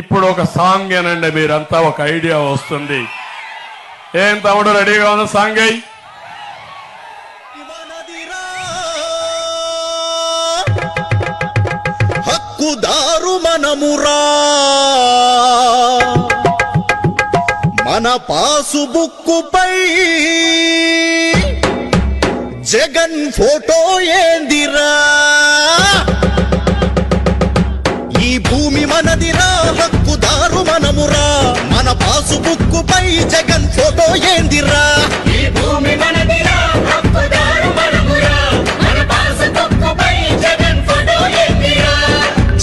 ఇప్పుడు ఒక సాంగ్ ఏనండి మీరంతా ఒక ఐడియా వస్తుంది. ఏం తమ్ముడు రెడీగా ఉన్న సాంగ్ అయ్యి హక్కుదారు మనమురా. మన పాసు బుక్కుపై జగన్ ఫోటో ఏందిరా? మనదిరా హక్కుదారు మనమురా. మన పాసు బుక్కుపై జగన్ ఫోటో ఏందిరా? ఈ భూమి మనదిరా హక్కుదారు మనమురా. మన పాసుబుక్కుపై జగన్ ఫోటో ఎత్తిరా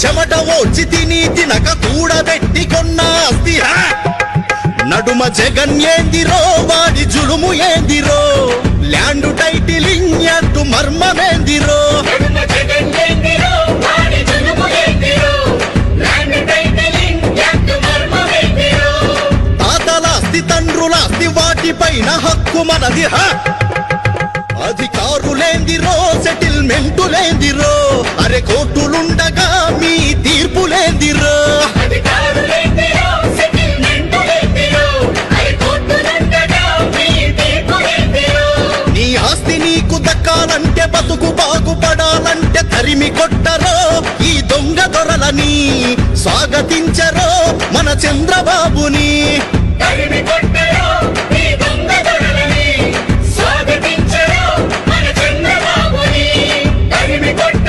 చెమట ఓచి తిని తినక కూడబెట్టి కొన్న ఆస్తిరా నడుమ జగన్ ఏందిరో వాడి జులుము ఏందిరో. తాతలాస్తి తండ్రులాస్తి వాటిపైన హక్కు మనది హ? అధికారులేందిరో సెటిల్మెంటులేందిరో అరే కోర్టులుండగా మీ తీర్పులేందిరో నీ ఆస్తి నీకు దక్కాలంటే బతుకు బాగుపడాలంటే తరిమి కొట్టరో. ఈ దొంగ దొరలని స్వాగతించరో మన చంద్రబాబుని. Everybody